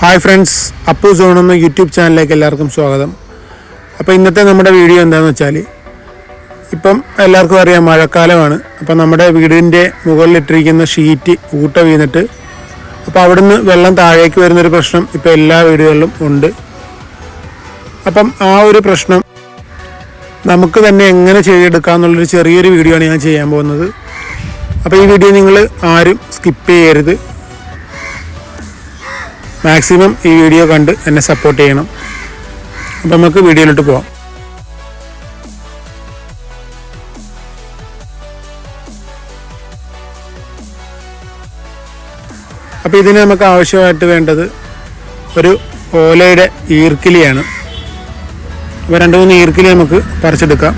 Hi friends Appu zone YouTube ചാനലിലേക്ക് എല്ലാവർക്കും സ്വാഗതം. അപ്പോൾ ഇന്നത്തെ നമ്മുടെ വീഡിയോ എന്താണെന്ന് വെച്ചാൽ ഇപ്പം എല്ലാവർക്കും അറിയാം മഴക്കാലമാണ്. അപ്പം നമ്മുടെ വീടിന്റെ മുകളിലിട്ടിരിക്കുന്ന ഷീറ്റ് ഊട്ട വീണിട്ട് അപ്പോൾ അവിടുന്ന് വെള്ളം താഴേക്ക് വരുന്നൊരു പ്രശ്നം ഇപ്പോൾ എല്ലാ വീടുകളിലും ഉണ്ട്. അപ്പം ആ ഒരു പ്രശ്നം നമുക്ക് തന്നെ എങ്ങനെ ചെയ്തെടുക്കാം എന്നുള്ളൊരു ചെറിയൊരു വീഡിയോ ആണ് ഞാൻ ചെയ്യാൻ പോകുന്നത്. അപ്പോൾ ഈ വീഡിയോ നിങ്ങൾ ആരും സ്കിപ്പ് ചെയ്യരുത്. മാക്സിമം ഈ വീഡിയോ കണ്ട് എന്നെ സപ്പോർട്ട് ചെയ്യണം. അപ്പം നമുക്ക് വീഡിയോയിലോട്ട് പോകാം അപ്പോൾ ഇതിന് നമുക്ക് ആവശ്യമായിട്ട് വേണ്ടത് ഒരു ഓലയുടെ ഈർക്കിലിയാണ്. അപ്പോൾ രണ്ട് മൂന്ന് ഈർക്കിലി നമുക്ക് പറിച്ചെടുക്കാം.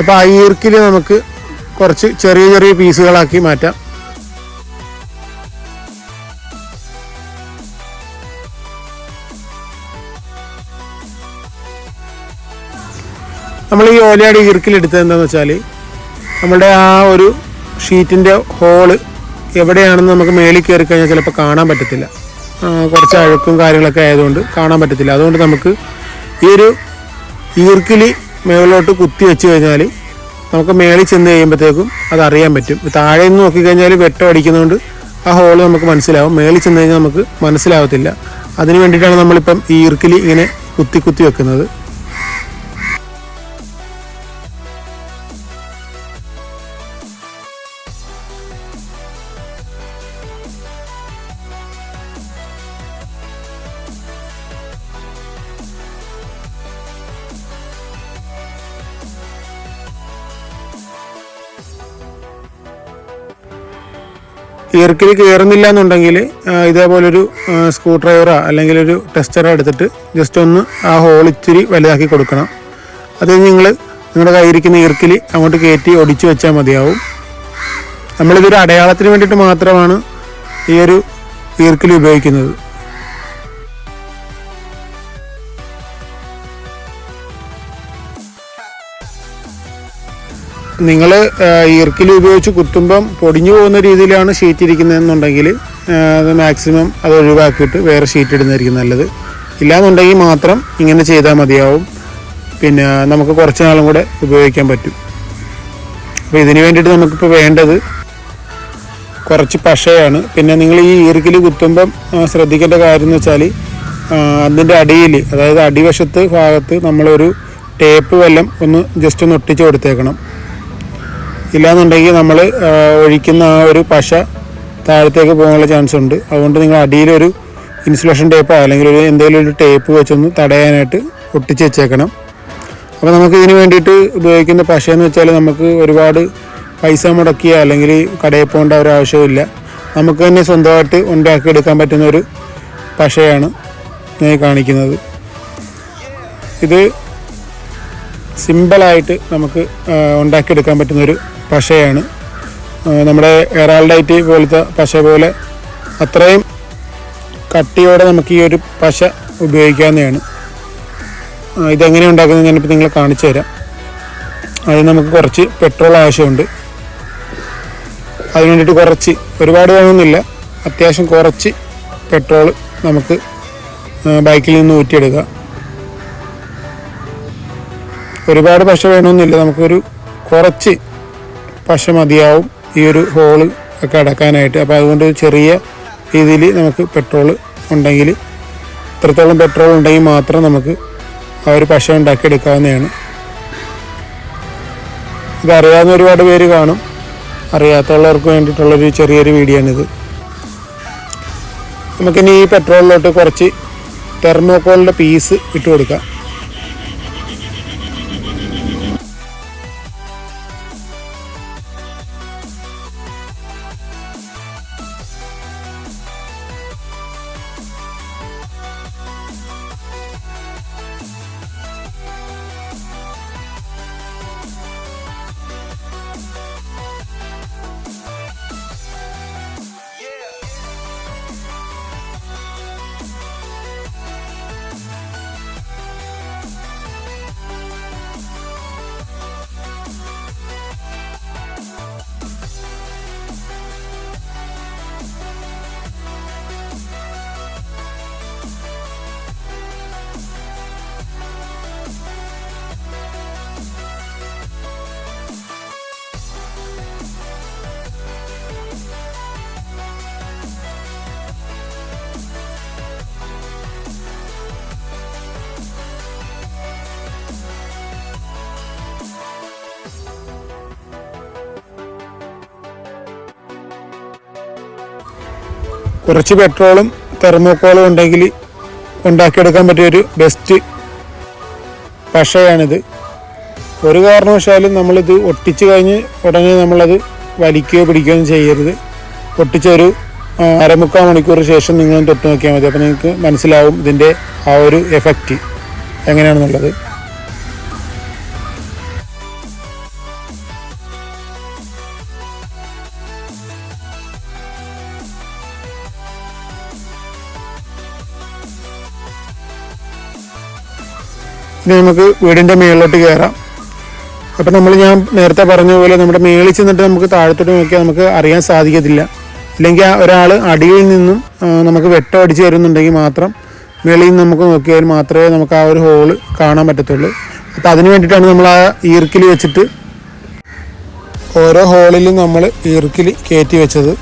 അപ്പോൾ ആ ഈർക്കിൽ നമുക്ക് കുറച്ച് ചെറിയ ചെറിയ പീസുകളാക്കി മാറ്റാം. നമ്മൾ ഈ ഓലയുടെ ഈർക്കിലെടുത്തത് എന്താണെന്ന് വെച്ചാൽ നമ്മുടെ ആ ഒരു ഷീറ്റിന്റെ ഹോൾ എവിടെയാണെന്ന് നമുക്ക് മേളിൽ കയറി കഴിഞ്ഞാൽ ചിലപ്പോൾ കാണാൻ പറ്റത്തില്ല. കുറച്ച് അഴുക്കും കാര്യങ്ങളൊക്കെ ആയതുകൊണ്ട് കാണാൻ പറ്റത്തില്ല. അതുകൊണ്ട് നമുക്ക് ഈ ഒരു ഈർക്കിലി മേളിലോട്ട് കുത്തി വെച്ച് കഴിഞ്ഞാൽ നമുക്ക് മേളിൽ ചെന്ന് കഴിയുമ്പോഴത്തേക്കും അത് അറിയാൻ പറ്റും. താഴെ നിന്ന് നോക്കിക്കഴിഞ്ഞാൽ വെട്ടം അടിക്കുന്നതുകൊണ്ട് ആ ഹോൾ നമുക്ക് മനസ്സിലാവും. മേളിൽ ചെന്ന് കഴിഞ്ഞാൽ നമുക്ക് മനസ്സിലാവത്തില്ല. അതിന് വേണ്ടിയിട്ടാണ് നമ്മളിപ്പം ഈ ഈർക്കിലി ഇങ്ങനെ കുത്തി കുത്തി വെക്കുന്നത്. ഈർക്കിൽ കയറുന്നില്ല എന്നുണ്ടെങ്കിൽ ഇതേപോലൊരു സ്ക്രൂ ഡ്രൈവറോ അല്ലെങ്കിൽ ഒരു ടെസ്റ്ററോ എടുത്തിട്ട് ജസ്റ്റ് ഒന്ന് ആ ഹോൾ ഇച്ചിരി വലുതാക്കി കൊടുക്കണം. അത് നിങ്ങൾ നിങ്ങളുടെ കയ്യിരിക്കുന്ന ഇയർക്കിൽ അങ്ങോട്ട് കയറ്റി ഒടിച്ചു വെച്ചാൽ മതിയാവും. നമ്മളിതൊരു അടയാളത്തിന് വേണ്ടിയിട്ട് മാത്രമാണ് ഈ ഒരു ഈർക്കിൽ ഉപയോഗിക്കുന്നത്. നിങ്ങൾ ഈർക്കിൽ ഉപയോഗിച്ച് കുത്തുമ്പം പൊടിഞ്ഞു പോകുന്ന രീതിയിലാണ് ഷീറ്റ് ഇരിക്കുന്നതെന്നുണ്ടെങ്കിൽ അത് മാക്സിമം അത് ഒഴിവാക്കിയിട്ട് വേറെ ഷീറ്റ് ഇടുന്നതായിരിക്കും നല്ലത്. ഇല്ലാന്നുണ്ടെങ്കിൽ മാത്രം ഇങ്ങനെ ചെയ്താൽ മതിയാവും. പിന്നെ നമുക്ക് കുറച്ച് നാളും കൂടെ ഉപയോഗിക്കാൻ പറ്റും. അപ്പോൾ ഇതിന് വേണ്ടിയിട്ട് നമുക്കിപ്പോൾ വേണ്ടത് കുറച്ച് പശയാണ്. പിന്നെ നിങ്ങൾ ഈ ഈർക്കിൽ കുത്തുമ്പം ശ്രദ്ധിക്കേണ്ട കാര്യം എന്ന് വെച്ചാൽ അതിന്റെ അടിയിൽ അതായത് അടിവശത്ത് ഭാഗത്ത് നമ്മളൊരു ടേപ്പ് വല്ലം ഒന്ന് ജസ്റ്റ് ഒന്ന് ഒട്ടിച്ച് കൊടുത്തേക്കണം. ഇല്ലാന്നുണ്ടെങ്കിൽ നമ്മൾ ഒഴിക്കുന്ന ആ ഒരു പശ താഴത്തേക്ക് പോകാനുള്ള ചാൻസ് ഉണ്ട്. അതുകൊണ്ട് നിങ്ങൾ അടിയിലൊരു ഇൻസുലേഷൻ ടേപ്പോ അല്ലെങ്കിൽ ഒരു എന്തെങ്കിലും ഒരു ടേപ്പ് വെച്ചൊന്ന് തടയാനായിട്ട് ഒട്ടിച്ച് വെച്ചേക്കണം. അപ്പോൾ നമുക്ക് ഇതിന് വേണ്ടിയിട്ട് ഉപയോഗിക്കുന്ന പശ എന്ന് വെച്ചാൽ നമുക്ക് ഒരുപാട് പൈസ മുടക്കിയ അല്ലെങ്കിൽ കടയിൽ പോകേണ്ട ഒരു ആവശ്യമില്ല നമുക്ക് തന്നെ സ്വന്തമായിട്ട് ഉണ്ടാക്കി എടുക്കാൻ പറ്റുന്ന ഒരു പശയാണ് ഞാൻ കാണിക്കുന്നത്. ഇത് സിമ്പിളായിട്ട് നമുക്ക് ഉണ്ടാക്കിയെടുക്കാൻ പറ്റുന്നൊരു പശയാണ്. നമ്മുടെ എറാൾഡൈറ്റ് പോലത്തെ പശ പോലെ അത്രയും കട്ടിയോടെ നമുക്ക് ഈ ഒരു പശ ഉപയോഗിക്കാവുന്നതാണ്. ഇതെങ്ങനെ ഉണ്ടാക്കുന്നത് ഞാനിപ്പോൾ നിങ്ങളെ കാണിച്ചു തരാം. അതിന് നമുക്ക് കുറച്ച് പെട്രോൾ ആവശ്യമുണ്ട്. അതിന് വേണ്ടിയിട്ട് കുറച്ച് ഒരുപാട് വേണമെന്നില്ല. അത്യാവശ്യം കുറച്ച് പെട്രോൾ നമുക്ക് ബൈക്കിൽ നിന്ന് ഊറ്റിയെടുക്കാം. ഒരുപാട് പശ വേണമെന്നില്ല. നമുക്കൊരു കുറച്ച് പശ മതിയാവും ഈ ഒരു ഹോൾ ഒക്കെ അടക്കാനായിട്ട്. അപ്പോൾ അതുകൊണ്ട് ചെറിയ രീതിയിൽ നമുക്ക് പെട്രോൾ ഉണ്ടെങ്കിൽ ഇത്രത്തോളം പെട്രോൾ ഉണ്ടെങ്കിൽ മാത്രം നമുക്ക് ആ ഒരു പശ ഉണ്ടാക്കി എടുക്കാവുന്നതാണ് ഇതറിയാവുന്ന ഒരുപാട് പേര് കാണും. അറിയാത്തുള്ളവർക്ക് വേണ്ടിയിട്ടുള്ളൊരു ചെറിയൊരു വീഡിയോ ആണിത്. നമുക്കിനി ഈ പെട്രോളിലോട്ട് കുറച്ച് തെർമോക്കോളിന്റെ പീസ് ഇട്ട് കൊടുക്കാം. കുറച്ച് പെട്രോളും തെർമോക്കോളും ഉണ്ടെങ്കിൽ ഉണ്ടാക്കിയെടുക്കാൻ പറ്റിയൊരു ബെസ്റ്റ് പശയാണിത്. ഒരു കാരണവശാലും നമ്മളിത് ഒട്ടിച്ച് കഴിഞ്ഞ് ഉടനെ നമ്മളത് വലിക്കുകയോ പിടിക്കുകയോ ഒന്നും ചെയ്യരുത്. ഒട്ടിച്ചൊരു അരമുക്കാൽ മണിക്കൂർ ശേഷം നിങ്ങൾ തൊട്ട് നോക്കിയാൽ മതി. അപ്പോൾ നിങ്ങൾക്ക് മനസ്സിലാവും ഇതിന്റെ ആ ഒരു എഫക്റ്റ് എങ്ങനെയാണെന്നുള്ളത്. ഇനി നമുക്ക് വീടിന്റെ മേളിലോട്ട് കയറാം അപ്പം നമ്മൾ ഞാൻ നേരത്തെ പറഞ്ഞ പോലെ നമ്മുടെ മേളിൽ ചെന്നിട്ട് നമുക്ക് താഴത്തോട്ട് നോക്കിയാൽ നമുക്ക് അറിയാൻ സാധിക്കത്തില്ല. അല്ലെങ്കിൽ ഒരാൾ അടിയിൽ നിന്നും നമുക്ക് വെട്ടം അടിച്ച് തരുന്നുണ്ടെങ്കിൽ മാത്രം മേളിൽ നിന്ന് നമുക്ക് നോക്കിയാൽ മാത്രമേ നമുക്ക് ആ ഒരു ഹോൾ കാണാൻ പറ്റത്തുള്ളൂ. അപ്പം അതിന് വേണ്ടിയിട്ടാണ് നമ്മൾ ആ ഈർക്കിൽ വെച്ചിട്ട് ഓരോ ഹോളിലും നമ്മൾ ഈർക്കിൽ കയറ്റി വെച്ചത്.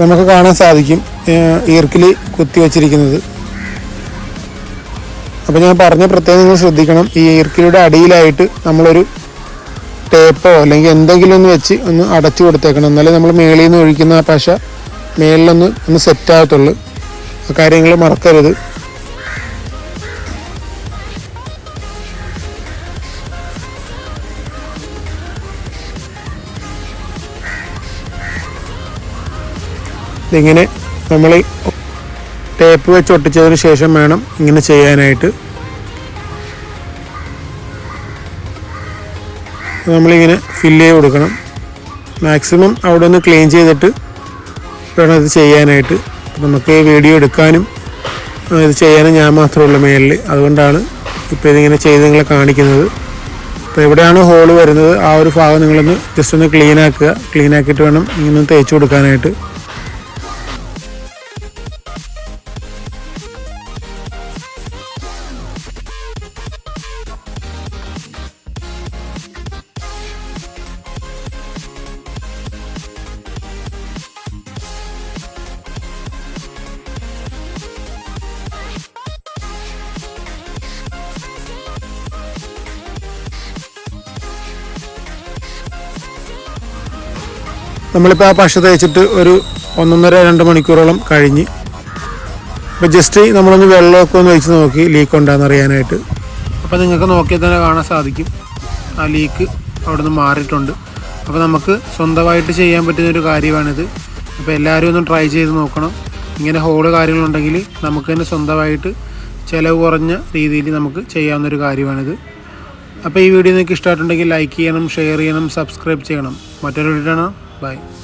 നമുക്ക് കാണാൻ സാധിക്കും ഈർക്കിൽ കുത്തി വെച്ചിരിക്കുന്നത്. അപ്പോൾ ഞാൻ പറഞ്ഞ പ്രത്യേകം നിങ്ങൾ ശ്രദ്ധിക്കണം. ഈ ഈർക്കിലിയുടെ അടിയിലായിട്ട് നമ്മളൊരു ടേപ്പോ അല്ലെങ്കിൽ എന്തെങ്കിലും ഒന്ന് വെച്ച് ഒന്ന് അടച്ചു കൊടുത്തേക്കണം. എന്നാലേ നമ്മൾ മേളിൽ നിന്ന് ഒഴിക്കുന്ന ആ പശ മേളിലൊന്ന് ഒന്ന് സെറ്റ് ആകത്തുള്ളൂ. ആ കാര്യങ്ങൾ മറക്കരുത്. ഇതിങ്ങനെ നമ്മൾ ടേപ്പ് വെച്ച് ഒട്ടിച്ചതിന് ശേഷം വേണം ഇങ്ങനെ ചെയ്യാനായിട്ട്. നമ്മളിങ്ങനെ ഫില്ല് ചെയ്ത് കൊടുക്കണം. മാക്സിമം അവിടെ ഒന്ന് ക്ലീൻ ചെയ്തിട്ട് വേണം ഇത് ചെയ്യാനായിട്ട്. നമുക്ക് വീഡിയോ എടുക്കാനും ഇത് ചെയ്യാനും ഞാൻ മാത്രമേ ഉള്ളൂ മേലിൽ അതുകൊണ്ടാണ് ഇപ്പോൾ ഇതിങ്ങനെ ചെയ്ത് നിങ്ങളെ കാണിക്കുന്നത്. അപ്പോൾ എവിടെയാണ് ഹോൾ വരുന്നത്? ആ ഒരു ഭാഗം നിങ്ങളൊന്ന് ജസ്റ്റ് ഒന്ന് ക്ലീൻ ആക്കുക. ക്ലീൻ ആക്കിയിട്ട് വേണം ഇങ്ങനെ തേച്ച് കൊടുക്കാനായിട്ട്. നമ്മളിപ്പോൾ ആ പശ തേച്ചിട്ട് ഒരു ഒന്നൊന്നര രണ്ട് മണിക്കൂറോളം കഴിഞ്ഞ്. അപ്പോൾ ജസ്റ്റ് നമ്മളൊന്ന് വെള്ളമൊക്കെ ഒന്ന് വെച്ച് നോക്കി ലീക്ക് ഉണ്ടോയെന്ന് അറിയാനായിട്ട്. അപ്പോൾ നിങ്ങൾക്ക് നോക്കിയാൽ തന്നെ കാണാൻ സാധിക്കും. ആ ലീക്ക് അവിടെ നിന്ന് മാറിയിട്ടുണ്ട്. അപ്പോൾ നമുക്ക് സ്വന്തമായിട്ട് ചെയ്യാൻ പറ്റുന്ന ഒരു കാര്യമാണിത്. അപ്പോൾ എല്ലാവരും ഒന്ന് ട്രൈ ചെയ്ത് നോക്കണം. ഇങ്ങനെ ഹോൾ കാര്യങ്ങളുണ്ടെങ്കിൽ നമുക്ക് തന്നെ സ്വന്തമായിട്ട് ചിലവ് കുറഞ്ഞ രീതിയിൽ നമുക്ക് ചെയ്യാവുന്ന ഒരു കാര്യമാണിത്. അപ്പോൾ ഈ വീഡിയോ നിങ്ങൾക്ക് ഇഷ്ടമായിട്ടുണ്ടെങ്കിൽ ലൈക്ക് ചെയ്യണം ഷെയർ ചെയ്യണം സബ്സ്ക്രൈബ് ചെയ്യണം. മറ്റൊരു വീഡിയോ Bye.